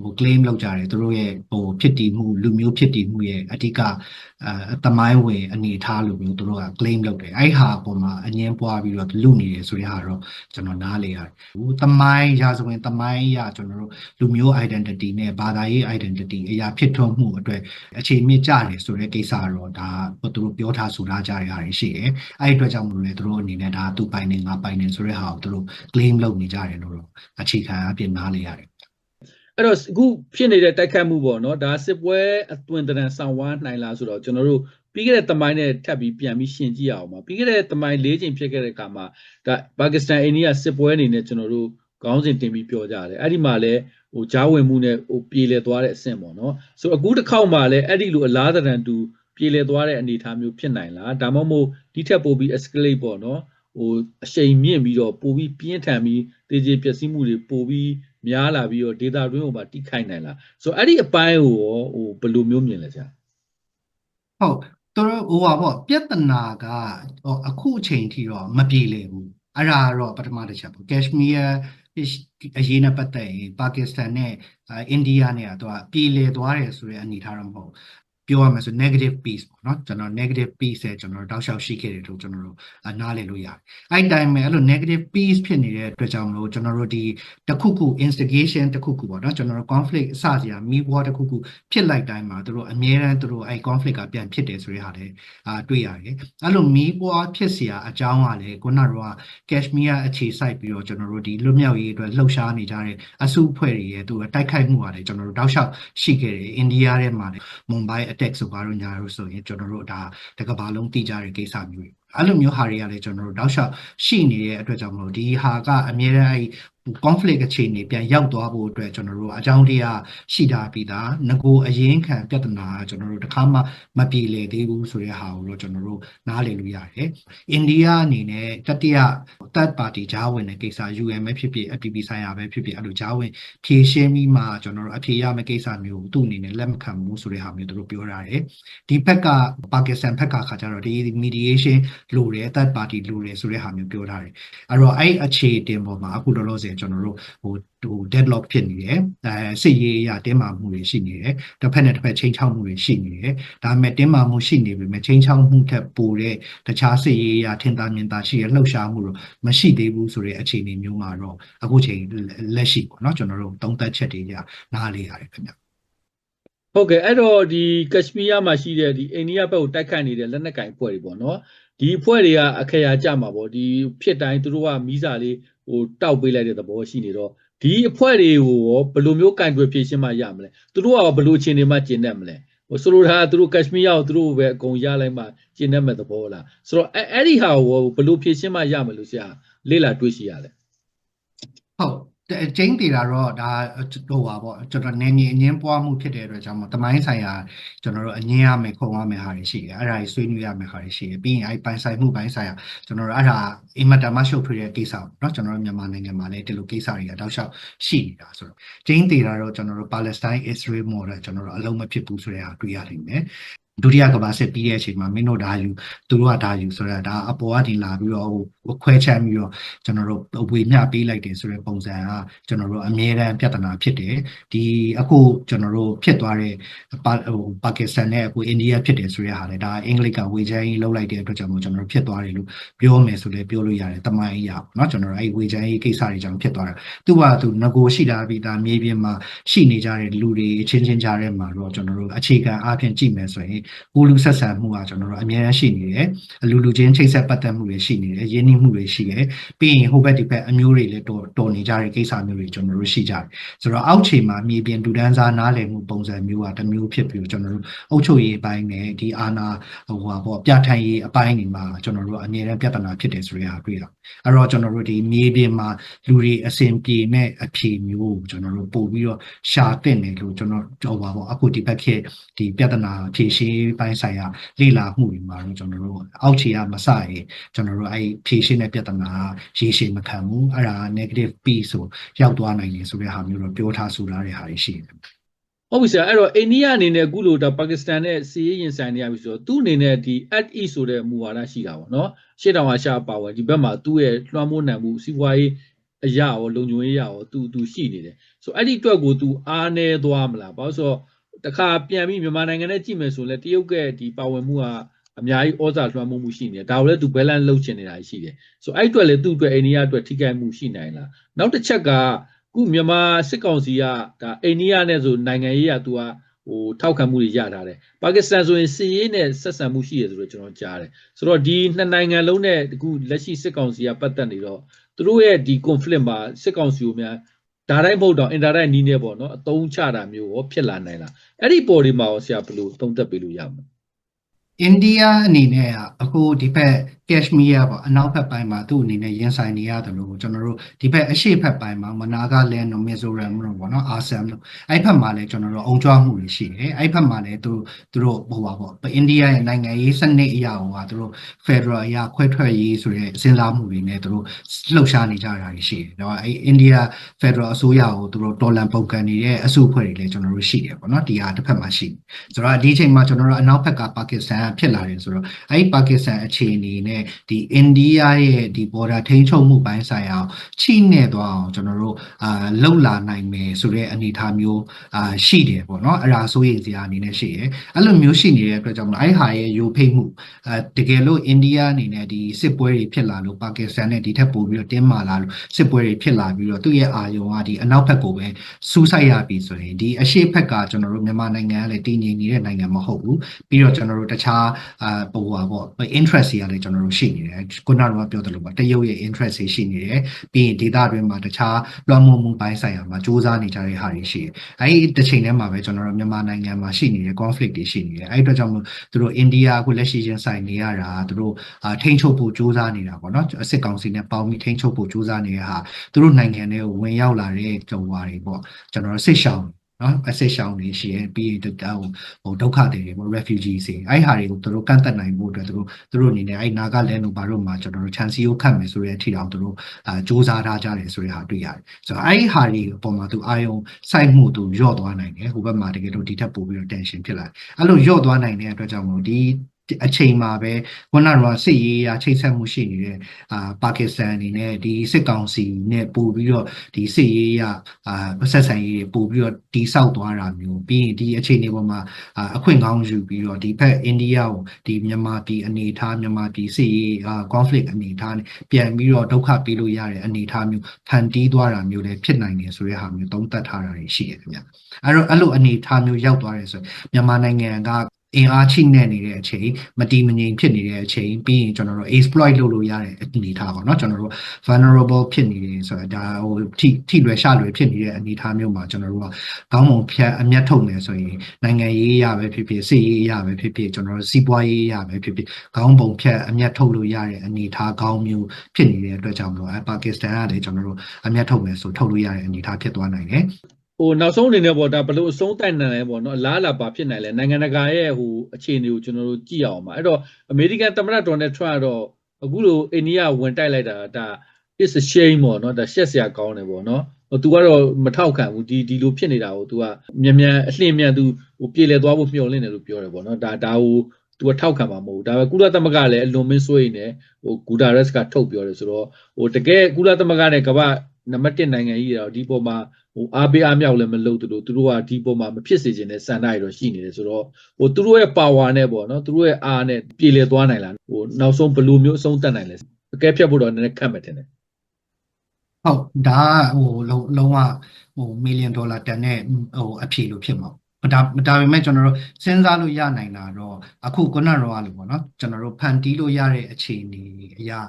ဟို claim လုပ်ကြတယ်သူတို့ရဲ့ဟိုဖြစ်တည်မှုလူမျိုးဖြစ်တည်မှုရဲ့အဓိကအဲတမိုင်းဝင်အနေထားလို့မျိုးသူတို့က claim လုပ်တယ်အဲ့ဟာအပေါ်မှာအငင်းပွားပြီးတော့လူနေတယ်ဆိုတဲ့ဟာတော့ကျွန်တော်နားလေရတယ်ဟိုတမိုင်းရာဇဝင်တမိုင်းအရာကျွန်တော်တို့လူမျိုး identity နဲ့ဘာသာရေး identity အရာဖြစ်ထွန်းမှုအတွက်အခြေမြင့်ကြတယ်ဆိုတဲ့ကိစ္စတော့ဒါသူတို့ပြောထားဆိုထားကြတဲ့ဟာတွေရှိတယ်အဲ့ဒီအတွက်ကြောင့်မလို့လေသူတို့အနေနဲ့ဒါသူပိုင်နေငါပိုင်နေဆိုတဲ့ဟာကိုသူတို့ claim လုပ်နေကြတယ်လို့တော့အခြေခံအပြင်နားလေရတယ် အဲ့တော့အခုဖြစ်နေတဲ့တိုက်ခတ်မှုပေါ့နော်ဒါစစ်ပွဲအသွင်တရံဆောင်ဝါးနိုင်လားဆိုတော့ကျွန်တော်တို့ပြီးခဲ့တဲ့တမိုင်းနဲ့ထပ်ပြီးပြန်ပြီးရှင်းကြည့်အောင်ပါပြီးခဲ့တဲ့တမိုင်း၄ချိန်ဖြစ်ခဲ့တဲ့အခါမှာဒါပါကစ္စတန်အိန္ဒိယစစ်ပွဲအနေနဲ့ကျွန်တော်တို့ခေါင်းစဉ်တင်ပြီးပြောကြတယ်အဲ့ဒီမှာလည်းဟိုဂျားဝင်မှုနဲ့ဟိုပြေလည်သွားတဲ့အဆင့်ပေါ့နော်ဆိုအခုတစ်ခေါက်မှလည်းအဲ့ဒီလိုအလားတရံတူပြေလည်သွားတဲ့အနေအထားမျိုးဖြစ်နိုင်လားဒါမှမဟုတ်ဒီထက်ပိုပြီး escalate ပေါ့နော်ဟိုအရှိန်မြင့်ပြီးတော့ပိုပြီးပြင်းထန်ပြီးတေးကျေပျက်စီးမှုတွေပိုပြီး များလာပြီးတော့ data တွင်းကိုပါတိခိုက်နိုင်လားဆိုတော့အဲ့ဒီအပိုင်းကိုရောဟိုဘယ်လိုမျိုးမြင်လဲကြာဟုတ်တော်ဟိုပါပေါ့ပြဿနာကအခုအချိန်ထိတော့မပြေလည်ဘူးအဲ့ဒါတော့ပထမတစ်ချက်ပေါ့ကက်ရှမီးယားအရေးနဲ့ပတ်သက်ရင်ပါကစ္စတန်နဲ့အိန္ဒိယနဲ့ကတော့ပြေလည်သွားတယ်ဆိုတဲ့အနေအထားတော့မဟုတ် ပြောရမယ်ဆို negative piece ပေါ့နော်ကျွန်တော် negative piece ရဲ့ကျွန်တော်တောက်လျှောက်ရှိခဲ့တယ်လို့ကျွန်တော်တို့နားလည်လို့ရတယ်အဲ့တိုင်းပဲအဲ့လို negative piece ဖြစ်နေတဲ့အတွက်ကြောင့်မလို့ကျွန်တော်တို့ဒီတခုခု instigation တခုခုပေါ့နော်ကျွန်တော်တို့ conflict အစစရာမိဘွားတခုခုဖြစ်လိုက်တိုင်းမှာတို့အမြဲတမ်းတို့အဲ့ conflict ကပြန်ဖြစ်တယ်ဆိုတဲ့ဟာလည်းအာတွေ့ရတယ်အဲ့လိုမိဘွားဖြစ်စရာအကြောင်းကလည်းခုနကကက်ရှမီးယားအခြေစိုက်ပြီးတော့ကျွန်တော်တို့ဒီလွတ်မြောက်ရေးအတွက်လှုပ်ရှားနေကြတဲ့အစုအဖွဲ့တွေရဲ့တို့တိုက်ခိုက်မှုကလည်းကျွန်တော်တို့တောက်လျှောက်ရှိခဲ့တယ်အိန္ဒိယထဲမှာလည်းမွန်ဘိုင်း attack ဆိုဘာလို့ညာလို့ဆိုရင်ကျွန်တော်တို့ဒါတကဘာလုံးသိကြတဲ့ကိစ္စမျိုးတွေအဲ့လိုမျိုးဟာတွေကလည်းကျွန်တော်တို့တောက်လျှောက်ရှိနေတဲ့အတွက်ကြောင့်မလို့ဒီဟာကအမြဲတမ်းအဲ့ conflict အခြေအနေပြန်ရောက်သွားဖို့အတွက်ကျွန်တော်တို့အကြောင်းတရားရှိတာပြီးသားငကိုအရင်ခံပြဿနာကကျွန်တော်တို့တခါမှမပြေလည်သေးဘူးဆိုတဲ့ဟာကိုတော့ကျွန်တော်တို့နားလည်လို့ရတယ်အိန္ဒိယအနေနဲ့တတိယ third party ဂျားဝင်တဲ့ကိစ္စ UN ပဲဖြစ်ဖြစ် FPP ဆိုင်ရာပဲဖြစ်ဖြစ်အဲ့လိုဂျားဝင်ဖြည့်ရှင်းပြီးမှကျွန်တော်တို့အဖြေရမယ့်ကိစ္စမျိုးသူ့အနေနဲ့လက်မခံဘူးဆိုတဲ့ဟာမျိုးသူတို့ပြောထားတယ်ဒီဘက်ကပါကစ္စတန်ဘက်ကခါကျတော့ဒီ mediation လိုတယ် third party လိုတယ်ဆိုတဲ့ဟာမျိုးပြောထားတယ်အဲ့တော့အဲ့အခြေတင်ပေါ်မှာအခုလောလောဆယ်ကျွန်တော်တို့ဟိုဟို deadlock ဖြစ်နေတယ်အဲစစ်ရေးအရတင်းမာမှုတွေရှိနေတယ်တစ်ဖက်နဲ့တစ်ဖက်ချိန်ချောက်မှုတွေရှိနေတယ်ဒါပေမဲ့တင်းမာမှုရှိနေပေမဲ့ချိန်ချောက်မှုထက်ပိုတဲ့တခြားစစ်ရေးအရထင်သာမြင်သာရှိရလှုပ်ရှားမှုတော့မရှိသေးဘူးဆိုတဲ့အခြေအနေမျိုးမှာတော့အခုချိန်လက်ရှိပေါ့နော်ကျွန်တော်တို့သုံးသက်ချက်တွေကြနားလေရတယ်ခင်ဗျဟုတ်ကဲ့အဲ့တော့ဒီကက်ရှမီးယားမှာရှိတဲ့ဒီအိန္ဒိယဘက်ကိုတိုက်ခတ်နေတဲ့လက်နက်ကင်အဖွဲ့တွေပေါ့နော်ဒီအဖွဲ့တွေကအခရာကြမှာပေါ့ဒီဖြစ်တိုင်းသူတို့ကမီးစာလေး ဟိုတောက်ပေးလိုက်တဲ့သဘောရှိနေတော့ဒီအဖွဲ့တွေကိုရောဘယ်လိုမျိုးကင်တွယ်ဖြည့်ရှင်းမှရမလဲသူတို့ကဘယ်လိုအခြေအနေမှကျင့်တတ်မလဲဟိုဆိုလိုတာကသူတို့ကက်ရှမီးယားကိုသူတို့ပဲအကုန်ရလိုက်မှကျင့်တတ်မဲ့သဘောလားဆိုတော့အဲ့အဲ့ဒီဟာကိုဘယ်လိုဖြည့်ရှင်းမှရမလို့ဆရာလေ့လာတွေးရှိရလဲဟုတ် ကျင်းတည်တာတော့ဒါဟိုပါပေါ့ကျွန်တော်နည်းနည်းအငင်းပွားမှုဖြစ်တဲ့အတွက်ကြောင့်မို့တမိုင်းဆိုင်ရာကျွန်တော်တို့အငင်းရမယ်ခုံရမယ်ဟာတွေရှိတယ်အဲ့ဒါကြီးဆွေးနွေးရမယ်ဟာတွေရှိတယ်ပြီးရင်အဲ့ပိုင်ဆိုင်မှုပိုင်းဆိုင်ရာကျွန်တော်တို့အဲ့ဒါအင်မတန်မှရှုပ်ထွေးတဲ့ကိစ္စပေါ့နော်ကျွန်တော်တို့မြန်မာနိုင်ငံမှာလည်းဒီလိုကိစ္စတွေကတောက်လျှောက်ရှိနေတာဆိုတော့ကျင်းတည်တာတော့ကျွန်တော်တို့ Palestine Israel model ကျွန်တော်တို့အလုံးမဖြစ်ဘူးဆိုတဲ့ဟာတွေ့ရနိုင်တယ် ဒုတိယကမ္ဘာစစ်ပြီးတဲ့အချိန်မှာမင်းတို့ဒါယူသူတို့ကဒါယူဆိုတော့ဒါအပေါ်ကနေလာပြီးတော့ဟိုခွဲချမ်းပြီးတော့ကျွန်တော်တို့ဝေမျှပေးလိုက်တယ်ဆိုတဲ့ပုံစံကကျွန်တော်တို့အမြဲတမ်းပြဿနာဖြစ်တယ်ဒီအခုကျွန်တော်တို့ဖြစ်သွားတဲ့ပါဟိုပါကစ္စတန်နဲ့အခုအိန္ဒိယဖြစ်တယ်ဆိုတဲ့ဟာလေဒါအင်္ဂလိပ်ကဝေချမ်းကြီးလှုပ်လိုက်တဲ့အတွက်ကြောင့်မို့ကျွန်တော်တို့ဖြစ်သွားတယ်လို့ပြောမယ်ဆိုလည်းပြောလို့ရတယ်တမိုင်းအရာပေါ့နော်ကျွန်တော်တို့အဲ့ဝေချမ်းကြီးကိစ္စတွေကြောင့်ဖြစ်သွားတာသူကသူငကိုရှိတာပြီးသားမြေပြင်မှာရှိနေကြတဲ့လူတွေချင်းချင်းကြားထဲမှာတော့ကျွန်တော်တို့အခြေခံအားဖြင့်ကြည့်မယ်ဆိုရင်ကိုလူဆက်ဆံမှုကကျွန်တော်တို့အများကြီးရှိနေတယ်အလူလူချင်းချိတ်ဆက်ပတ်သက်မှုတွေရှိနေတယ်ရင်းနှီးမှုတွေရှိတယ်ပြီးရင်ဟိုဘက်ဒီဘက်အမျိုးတွေလည်းတော်တော်နေကြတဲ့ကိစ္စမျိုးတွေကျွန်တော်တို့ရှိကြတယ်ဆိုတော့အောက်ခြေမှာမြေပြင်လူဒန်းစားနားလည်မှုပုံစံမျိုးကတစ်မျိုးဖြစ်ပြီးကျွန်တော်တို့အုပ်ချုပ်ရေးအပိုင်းနဲ့ဒီအာဏာဟိုဟာပေါ့ပြဋ္ဌာန်းရေးအပိုင်းတွေမှာကျွန်တော်တို့အမြဲတမ်းပြဿနာဖြစ်တယ်ဆိုတဲ့ဟာတွေ့တာအဲ့တော့ကျွန်တော်တို့ဒီမြေပြင်မှာလူတွေအစဉ်ပြေမဲ့အဖြေမျိုးကိုကျွန်တော်တို့ပို့ပြီးတော့ရှာတင်တယ်လို့ကျွန်တော်ကြောက်ပါပေါ့အခုဒီဘက်ခေတ်ဒီပြဿနာဖြေရှင်းပိုင်းဆိုင်ရာလေ့လာမှုတွေမှာတော့ကျွန်တော်တို့အောက်ခြေကမစရင်ကျွန်တော်တို့အဲ့ဖြေရှင်းတဲ့ပြဿနာရေရှည်မခံဘူးအဲ့ဒါ negative p ဆိုရောက်သွားနိုင်တယ်ဆိုတဲ့ဟာမျိုးတော့ပြောထားဆိုထားတဲ့ဟာတွေရှိတယ်ဟုတ်ပြီဆရာအဲ့တော့အိန္ဒိယအနေနဲ့အခုလိုဒါပါကစ္စတန်နဲ့စီးရေးရင်ဆိုင်နေရပြီဆိုတော့သူ့အနေနဲ့ဒီ at e ဆိုတဲ့မူဝါဒရှိတာပေါ့နော်ရှေ့တောင်အာရှပါဝင်ဒီဘက်မှာသူ့ရဲ့လွှမ်းမိုးနိုင်မှုစီးပွားရေးအရာရောလုံခြုံရေးအရာရောသူသူရှိနေတယ်ဆိုအဲ့ဒီအတွက်ကိုသူအားနေသွားမလားဘာလို့ဆိုတော့ တခါပြန်ပြီးမြန်မာနိုင်ငံနဲ့ကြည့်မယ်ဆိုရင်လည်းတရုတ်ကဒီပါဝင်မှုကအများကြီးဩဇာလွှမ်းမိုးမှုရှိနေတယ်ဒါကိုလည်းသူ balance လုပ်ချင်နေတာရှိတယ်ဆိုအဲ့အတွက်လည်းသူ့အတွက်အိန္ဒိယအတွက်ထိခိုက်မှုရှိနိုင်လားနောက်တစ်ချက်ကခုမြန်မာစစ်ကောင်စီကဒါအိန္ဒိယနဲ့ဆိုနိုင်ငံရေးကသူကဟိုထောက်ခံမှုတွေရထားတယ်ပါကစ္စတန်ဆိုရင်စစ်ရေးနဲ့ဆက်ဆံမှုရှိရဆိုတော့ကျွန်တော်ကြားတယ်ဆိုတော့ဒီနှစ်နိုင်ငံလုံးနဲ့အခုလက်ရှိစစ်ကောင်စီကပတ်သက်နေတော့သူတို့ရဲ့ဒီ conflict မှာစစ်ကောင်စီကိုများ ဒါတိုင်းမဟုတ်တော့ indirect နီးနေပေါ့နော်အတုံးချတာမျိုးရောဖြစ်လာနိုင်လားအဲ့ဒီပေါ်ဒီမှာရောဆရာဘယ်လိုသုံးသပ်ပေးလို့ရမလဲအိန္ဒိယအနေနဲ့ကအခုဒီဘက် ကက်ရှမီးယားပေါ့အနောက်ဘက်ပိုင်းမှာသူ့အနေနဲ့ရင်ဆိုင်နေရတယ်လို့ကျွန်တော်တို့ဒီဘက်အရှေ့ဘက်ပိုင်းမှာမနာဂလန်တို့မီဇိုရမ်တို့ပေါ့နော်အာဆမ်တို့အဲ့ဘက်မှာလည်းကျွန်တော်တို့အုံကြွမှုတွေရှိတယ်အဲ့ဘက်မှာလည်းသူသူတို့ဟိုပါပေါ့အိန္ဒိယရဲ့နိုင်ငံရေးစနစ်အရာဟိုဟာသူတို့ဖက်ဒရယ်အရာခွဲထွက်ရေးဆိုတဲ့စဉ်းစားမှုတွေနဲ့သူတို့လှုပ်ရှားနေကြတာတွေရှိတယ်တော့အဲ့အိန္ဒိယဖက်ဒရယ်အစိုးရကိုသူတို့တော်လန်ပုန်ကန်နေတဲ့အစုအဖွဲ့တွေလည်းကျွန်တော်တို့ရှိတယ်ပေါ့နော်ဒီဟာတစ်ဖက်မှာရှိတယ်ဆိုတော့ဒီအချိန်မှာကျွန်တော်တို့အနောက်ဘက်ကပါကစ္စတန်ကဖြစ်လာတယ်ဆိုတော့အဲ့ဒီပါကစ္စတန်အခြေအနေနဲ့ဒီအိန္ဒိယရဲ့ဒီ border ထိန်းချုပ်မှုပိုင်းဆိုင်ရာချိနေသွားအောင်ကျွန်တော်တို့အာလှုပ်လာနိုင်မယ်ဆိုတဲ့အနေအထားမျိုးအာရှိတယ်ပေါ့နော်အဲ့ဒါစိုးရိမ်စရာအနေနဲ့ရှိတယ်အဲ့လိုမျိုးရှိနေတဲ့အတွက်ကြောင့်မလို့အဲ့ဟာရဲ့ယိုဖိတ်မှုအဲတကယ်လို့အိန္ဒိယအနေနဲ့ဒီစစ်ပွဲတွေဖြစ်လာလို့ပါကစ္စတန်နဲ့ဒီထက်ပိုပြီးတော့တင်းမာလာလို့စစ်ပွဲတွေဖြစ်လာပြီးတော့သူ့ရဲ့အာယုံကဒီအနောက်ဘက်ကိုပဲစူးစိုက်ရပြီဆိုရင်ဒီအရှေ့ဘက်ကကျွန်တော်တို့မြန်မာနိုင်ငံကလည်းတည်ငြိမ်နေတဲ့နိုင်ငံမဟုတ်ဘူးပြီးတော့ကျွန်တော်တို့တခြားအာဟိုပါပေါ့ interest တွေကလည်းကျွန်တောတို့ရှိနေတယ်ခုနကပြောသလိုပါတရုတ်ရဲ့ interest တွေရှိနေတယ်ပြီးရင်ဒေသတွင်းမှာတခြားလွှမ်းမိုးမှုပိုင်းဆိုင်ရာမှာစ조사နေကြတဲ့ဟာတွေရှိတယ်အဲဒီတစ်ချိန်တည်းမှာပဲကျွန်တော်တို့မြန်မာနိုင်ငံမှာရှိနေတဲ့ conflict တွေရှိနေတယ်အဲဒီအတွက်ကြောင့်မို့သူတို့အိန္ဒိယအခုလက်ရှိချင်းဆိုင်နေရတာသူတို့အာထိန်းချုပ်ဖို့စ조사နေတာပေါ့နော်အစစ်ကောင်စီနဲ့ပေါင်းပြီးထိန်းချုပ်ဖို့စ조사နေတဲ့ဟာသူတို့နိုင်ငံတွေကိုဝင်ရောက်လာတဲ့ကြုံဝါတွေပေါ့ကျွန်တော်တို့စိတ်ရှောင် နော်အစစ်ရှောင်တွေရှိရင်ပြီးရင်ဟိုဟိုဒုက္ခတွေပေါ့ refugees တွေအဲ့ဟာတွေကိုသူတို့ကန့်သက်နိုင်ဖို့အတွက်သူတို့သူတို့အနေနဲ့အဲ့နာဂလန်တို့ဘာလို့မှကျွန်တော်တို့ chance ကိုခတ်မယ်ဆိုတဲ့အထိတောင်သူတို့အာစူးစမ်းထားကြတယ်ဆိုတဲ့ဟာတွေ့ရတယ်ဆိုတော့အဲ့ဟာတွေအပေါ်မှာသူအာယုံစိုက်မှုသူညော့သွားနိုင်တယ်ဟိုဘက်မှာတကယ်လို့ဒီထက်ပိုပြီးတော့ tension ဖြစ်လာတယ်အဲ့လိုညော့သွားနိုင်တဲ့အတွက်ကြောင့်မို့ဒီ အချိန်မှာပဲခုနကစစ်ရေးအချိတ်ဆက်မှုရှိနေတဲ့အာပါကစ္စတန်အနေနဲ့ဒီစစ်ကောင်စီနဲ့ပို့ပြီးတော့ဒီစစ်ရေးအအာဆက်ဆံရေးပို့ပြီးတော့တိဆောက်သွားတာမျိုးပြီးရင်ဒီအချိန်တွေပေါ်မှာအာအခွင့်ကောင်းယူပြီးတော့ဒီဘက်အိန္ဒိယကိုဒီမြန်မာပြည်အနေထားမြန်မာပြည်စစ်ရေးအာ conflict အနေထားနဲ့ပြန်ပြီးတော့ဒုက္ခပေးလို့ရတဲ့အနေထားမျိုးဖန်တီးသွားတာမျိုးလည်းဖြစ်နိုင်တယ်ဆိုတဲ့ဟာမျိုးသုံးသပ်ထားတာရှိတယ်ခင်ဗျအဲ့တော့အဲ့လိုအနေထားမျိုးရောက်သွားတယ်ဆိုရင်မြန်မာနိုင်ငံက အင်အားချိနဲ့နေတဲ့အချိန်မတီမငြိမ်ဖြစ်နေတဲ့အချိန်ပြီးရင်ကျွန်တော်တို့ exploit လုပ်လို့ရတဲ့အနေအထားပေါ့နော်ကျွန်တော်တို့ vulnerable ဖြစ်နေတယ်ဆိုတော့ဒါဟိုထိထိလွယ်ရှလွယ်ဖြစ်နေတဲ့အနေအထားမျိုးမှာကျွန်တော်တို့ကခေါင်းပုံဖြတ်အမျက်ထုတ်နေဆိုရင်နိုင်ငံရေးရပဲဖြစ်ဖြစ်စစ်ရေးရပဲဖြစ်ဖြစ်ကျွန်တော်တို့စီးပွားရေးရပဲဖြစ်ဖြစ်ခေါင်းပုံဖြတ်အမျက်ထုတ်လို့ရတဲ့အနေအထားခေါင်းမျိုးဖြစ်နေတဲ့အတွက်ကြောင့်မလို့အဲပါကစ္စတန်ကလည်းကျွန်တော်တို့အမျက်ထုတ်မယ်ဆိုထုတ်လို့ရတဲ့အနေအထားဖြစ်သွားနိုင်တယ်ဟိုနောက်ဆုံးအနေနဲ့ပေါ့ဒါဘယ်လိုအဆုံးတိုက်နိုင်လဲပေါ့နော်အလားအလာပါဖြစ်နိုင်လဲနိုင်ငံတကာရဲ့ဟိုအခြေအနေကိုကျွန်တော်တို့ကြည့်အောင်ပါအဲ့တော့အမေရိကန်သမ္မတဒေါ်နယ်ထရန့်ကတော့အခုလိုအိန္ဒိယဝင်တိုက်လိုက်တာဒါ is a shame ပေါ့နော်ဒါရှက်စရာကောင်းတယ်ပေါ့နော်ဟို तू ကတော့မထောက်ခံဘူးဒီဒီလိုဖြစ်နေတာကို तू ကမြန်မြန်အလှင့်မြန် तू ဟိုပြေလည်သွားဖို့မျှော်လင့်တယ်လို့ပြောတယ်ပေါ့နော်ဒါဒါဟို तू ကထောက်ခံမှာမဟုတ်ဘူးဒါပေမဲ့ကုလသမဂ္ဂလည်းအလွန်မင်းစိုးရိမ်နေဟိုဂူတာရက်စ်ကထုတ်ပြောတယ်ဆိုတော့ဟိုတကယ်ကုလသမဂ္ဂနဲ့ကမ္ဘာ နံပါတ်1နိုင်ငံကြီးတော့ဒီပေါ်မှာဟိုအားပေးအားမြောက်လည်းမလုပ်သလိုသူတို့ကဒီပေါ်မှာမဖြစ်စေချင်တဲ့စံတိုက်တော့ရှိနေတယ်ဆိုတော့ဟိုသူတို့ရဲ့ power နဲ့ပေါ့နော်သူတို့ရဲ့အားနဲ့ပြည်လည်သွားနိုင်လားဟိုနောက်ဆုံးဘယ်လိုမျိုးအဆုံးသတ်နိုင်လဲအကဲဖြတ်ဖို့တော့နည်းနည်းခက်မှတင်တယ်ဟုတ်ဒါကဟိုလုံးလုံးဝဟိုမီလီယံဒေါ်လာတန်တဲ့ဟိုအဖြေလို့ဖြစ်မှာ ဒါဒါပေမဲ့ကျွန်တော်တို့စဉ်းစားလို့ရနိုင်တာတော့အခုခုနကတော့လို့ပေါ့နော်ကျွန်တော်တို့ဖန်တီးလို့ရတဲ့အခြေအနေအရာ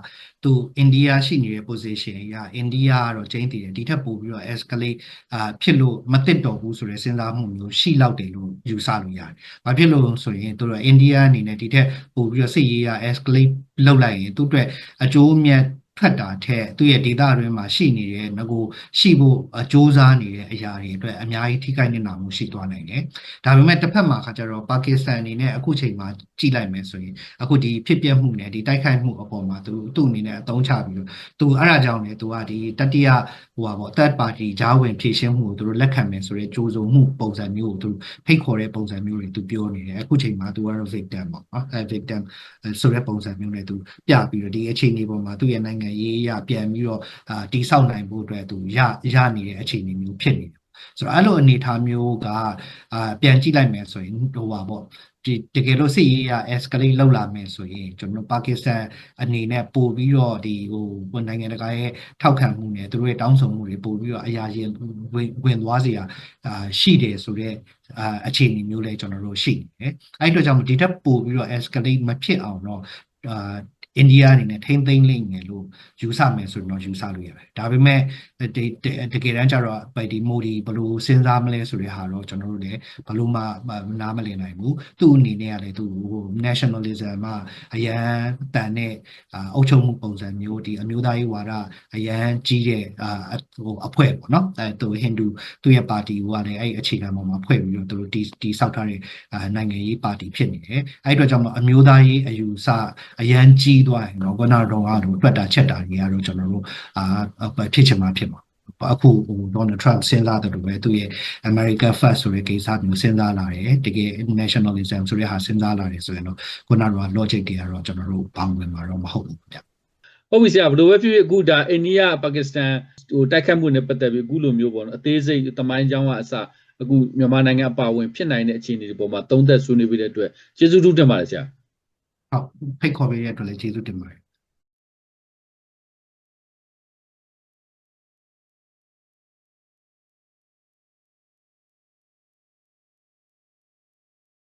သူအိန္ဒိယရှိနေတဲ့ position အရာအိန္ဒိယကတော့ကျင်းတည်တယ်ဒီထက်ပိုပြီးတော့ escalate အာဖြစ်လို့မသင့်တော်ဘူးဆိုတဲ့စဉ်းစားမှုမျိုးရှိလောက်တယ်လို့ယူဆလို့ရတယ်။ဘာဖြစ်လို့ဆိုရင်သူတို့အိန္ဒိယအနေနဲ့ဒီထက်ပိုပြီးတော့စစ်ရေးအရ escalate လုပ်လိုက်ရင်သူ့အတွက်အကျိုးအမြတ် ထွက်တာထက်သူ့ရဲ့ဒေတာတွင်းမှာရှိနေတဲ့ငကိုရှိဖို့အကြိုးစားနေတဲ့အရာတွေအတွက်အများကြီးထိခိုက်နေတာမျိုးရှိသွားနိုင်တယ်။ဒါပေမဲ့တစ်ဖက်မှာခါကျတော့ပါကစ္စတန်အနေနဲ့အခုချိန်မှာကြည့်လိုက်မယ်ဆိုရင်အခုဒီဖြစ်ပျက်မှုနဲ့ဒီတိုက်ခိုက်မှုအပေါ်မှာသူသူ့အနေနဲ့အသုံးချပြီးတော့သူအဲ့ဒါကြောင့်လေသူကဒီတတိယဟိုပါပေါ့ third party ဂျားဝင်ဖြည့်ရှင်းမှုကိုသူတို့လက်ခံမယ်ဆိုတဲ့ကြိုးစုံမှုပုံစံမျိုးကိုသူဖိတ်ခေါ်တဲ့ပုံစံမျိုးတွေသူပြောနေတယ်အခုချိန်မှာသူကတော့ victim ပေါ့နော်အဲ victim ဆိုတဲ့ပုံစံမျိုးနဲ့သူပြပြီးတော့ဒီအခြေအနေပေါ်မှာသူ့ရဲ့နိုင်ငံရေးအရပြန်ပြီးတော့အာတိဆောက်နိုင်ဖို့အတွက်သူရရနေတဲ့အခြေအနေမျိုးဖြစ်နေတယ်ဆိုတော့အဲ့လိုအနေအထားမျိုးကအာပြန်ကြည့်လိုက်မယ်ဆိုရင်ဟိုပါပေါ့ဒီတကယ်လို့စစ်ရေးအရ escalate လောက်လာမယ်ဆိုရင်ကျွန်တော်ပါကစ္စတန်အနေနဲ့ပို့ပြီးတော့ဒီဟိုနိုင်ငံတကာရဲ့ထောက်ခံမှုနဲ့သူတို့ရဲ့တောင်းဆိုမှုတွေပို့ပြီးတော့အရာရင်ဝင်ဝင်သွားစေရအာရှိတယ်ဆိုတော့အာအခြေအနေမျိုးလည်းကျွန်တော်တို့ရှိနေတယ်အဲ့အတွက်ကြောင့်ဒီထက်ပို့ပြီးတော့ escalate မဖြစ်အောင်တော့အာ အိန္ဒိယအနေနဲ့ထိမ့်သိမ့်လိမ့်မယ်လို့ယူဆမယ်ဆိုရင်တော့ယူဆလို့ရတယ်ဒါပေမဲ့ဒီတကယ်တမ်းကျတော့ပိုက်ဒီမိုဒီဘယ်လိုစဉ်းစားမလဲဆိုတဲ့ဟာတော့ကျွန်တော်တို့လည်းဘယ်လိုမှနားမလည်နိုင်ဘူးသူ့အနေနဲ့ကလည်းသူဟို nationalism မှာအရန်တန်တဲ့အုပ်ချုပ်မှုပုံစံမျိုးဒီအမျိုးသားရေးဝါဒအရန်ကြီးတဲ့အာဟိုအဖွဲ့ပေါ့နော်အဲသူဟိန္ဒူသူ့ရဲ့ပါတီကလည်းအဲ့အခြေခံပေါ်မှာဖွဲ့ပြီးတော့သူတို့တီတီဆောက်ထားတဲ့နိုင်ငံရေးပါတီဖြစ်နေတယ်အဲ့အတွက်ကြောင့်အမျိုးသားရေးအယူဆအရန်ကြီးသွားရင်တော့ကနာတော့ကတော့တွက်တာချက်တာတွေကတော့ကျွန်တော်တို့အာဖြစ်ချင်မှဖြစ်မှာအခုဟို Donald Trump စဉ်းစားတယ်လို့ပဲသူရဲ့ America First ဆိုတဲ့ကိစ္စမျိုးစဉ်းစားလာတယ်တကယ် nationalism ဆိုတဲ့ဟာစဉ်းစားလာတယ်ဆိုရင်တော့ခုနက logic တွေကတော့ကျွန်တော်တို့ဘောင်းဝင်မှာတော့မဟုတ်ဘူးဗျဟုတ်ပြီဆရာဘယ်လိုပဲဖြစ်ဖြစ်အခုဒါအိန္ဒိယပါကစ္စတန်ဟိုတိုက်ခတ်မှုနဲ့ပတ်သက်ပြီးအခုလိုမျိုးပေါ့နော်အသေးစိတ်တမိုင်းကြောင်းကအစအခုမြန်မာနိုင်ငံအပါအဝင်ဖြစ်နိုင်တဲ့အခြေအနေတွေပေါ်မှာသုံးသက်ဆွေးနွေးပြီးတဲ့အတွက်ကျေးဇူးတူးတင်ပါတယ်ဆရာ ဟုတ်ဖိတ်ခေါ်ပေးတဲ့အတွက်လည်းကျေးဇူးတင်ပါတယ်